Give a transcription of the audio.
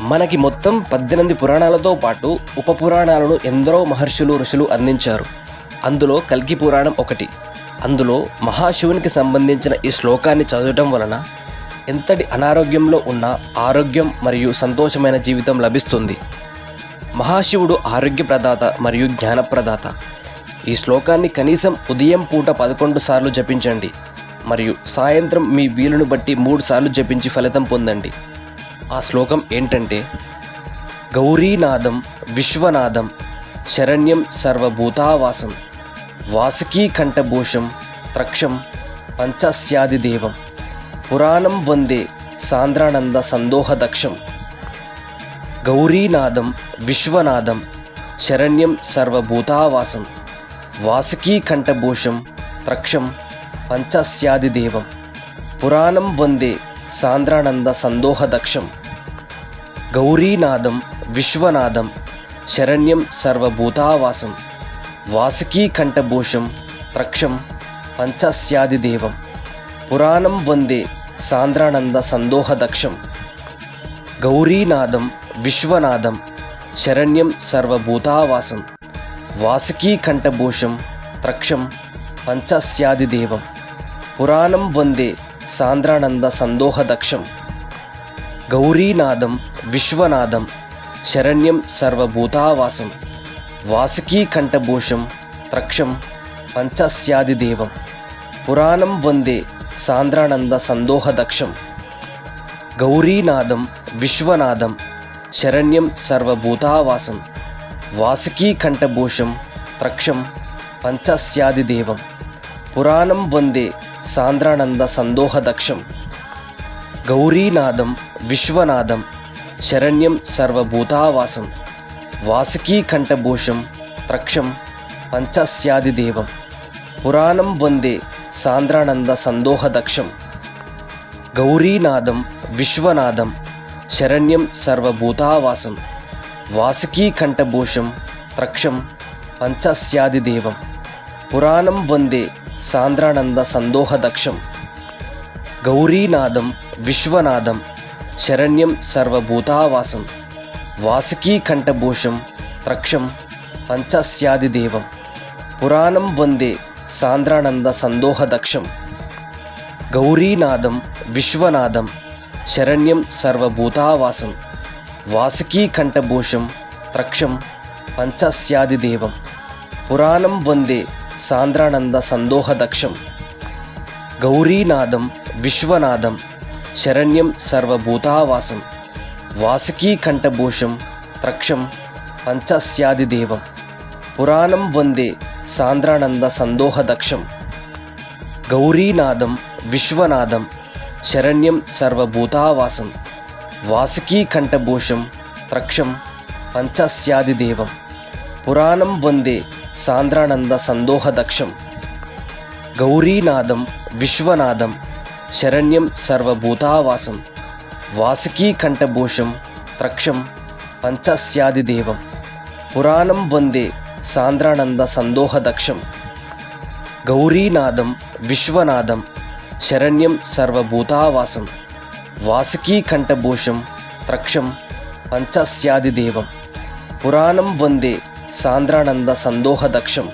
మనకి మొత్తం పద్దెనిమిది పురాణాలతో పాటు ఉప పురాణాలను ఎందరో మహర్షులు ఋషులు అందించారు. అందులో కల్కి పురాణం ఒకటి. అందులో మహాశివునికి సంబంధించిన ఈ శ్లోకాన్ని చదవటం వలన ఎంతటి అనారోగ్యంలో ఉన్న ఆరోగ్యం మరియు సంతోషమైన జీవితం లభిస్తుంది. మహాశివుడు ఆరోగ్య ప్రదాత మరియు జ్ఞానప్రదాత ఈ శ్లోకాన్ని కనీసం ఉదయం పూట పదకొండు సార్లు జపించండి. మరియు సాయంత్రం మీ వీలును బట్టి మూడు సార్లు జపించి ఫలితం పొందండి. ఆ శ్లోకం ఏంటంటే గౌరీనాదం విశ్వనాదం శరణ్యం సర్వభూతావాసం వాసుకీ కంఠభూషం త్రక్షం పంచస్యాదిదేవం పురాణం వందే సాంద్రానంద సందోహదక్షం గౌరీనాదం విశ్వనాదం శరణ్యం సర్వభూతావాసం వాసుకీ కంఠభూషం త్రక్షం పంచస్యాదిదేవం పురాణం వందే సాంద్రానంద సందోహదక్షం. గౌరీనాదం విశ్వనాదం శరణ్యం సర్వభూతావాసం వాసుకీ కంఠభూషం త్రక్షం పంచస్యాదిదేవం పురాణం వందే సాంద్రానంద సందోహదక్షం. గౌరీనాదం విశ్వనాదం శరణ్యం సర్వభూతావాసం వాసుకీ కంఠభూషం త్రక్షం పంచస్యాదిదేవం పురాణం వందే సాంద్రానంద సందోహదక్షం. గౌరీనాథం విశ్వనాథం శరణ్యం సర్వభూతావాసం వాసుకీ కంఠభూషం త్రక్షం పంచస్యాదిదేవం పురాణం వందే సాంద్రానంద సందోహదక్షం. గౌరీనాథం విశ్వనాథం శరణ్యం సర్వభూతావాసం వాసుకీ కంఠభూషం త్రక్షం పంచస్యాదిదేవం పురాణం వందే సాంద్రానంద సందోహదక్షం. గౌరీనాదం విశ్వనాథం శరణ్యం సర్వభూతావాసం వాసుకీ కంఠభూషం త్రక్షం పంచస్యాదిదేవం పురాణం వందే సాంద్రానంద సందోహదక్షం. గౌరీనాదం విశ్వనాథం శరణ్యం సర్వభూతావాసం వాసుకీ కంఠభూషం త్రక్షం పంచస్యాదిదేవం పురాణం వందే సాంద్రానంద సందోహదక్షం. గౌరీనాదం విశ్వనాదం శరణ్యం సర్వభూతావాసం వాసుకీ కంఠభూషం త్రక్షం పంచస్యాదిదేవం పురాణం వందే సాంద్రానంద సందోహదక్షం గౌరీనాదం విశ్వనాదం శరణ్యం సర్వభూతావాసం వాసుకీ కంఠభూషం త్రక్షం పంచస్యాదిదేవం పురాణం వందే సాంద్రానంద సందోహదక్షం గౌరీనాదం విశ్వనాదం శరణ్యం సర్వభూతావాసం వాసుకీ కంఠభూషం త్రక్షం పంచస్యాదిదేవం పురాణం వందే సాంద్రానంద సందోహదక్షం. గౌరీనాదం విశ్వనాదం శరణ్యం సర్వభూతావాసం వాసుకీ కంఠభూషం త్రక్షం పంచస్యాదిదేవం పురాణం వందే సాంద్రానంద సందోహదక్షం. గౌరీనాదం విశ్వనాథం శరణ్యం సర్వభూతావాసం వాసుకీ కంఠభూషం త్రక్షం పంచస్యాదిదేవం పురాణం వందే సాంద్రానంద సందోహదక్షం. గౌరీనాదం విశ్వనాథం శరణ్యం సర్వభూతావాసం వాసుకీ కంఠభూషం త్రక్షం పంచస్యాదిదేవం పురాణం వందే సాంద్రానంద సందోహదక్షం.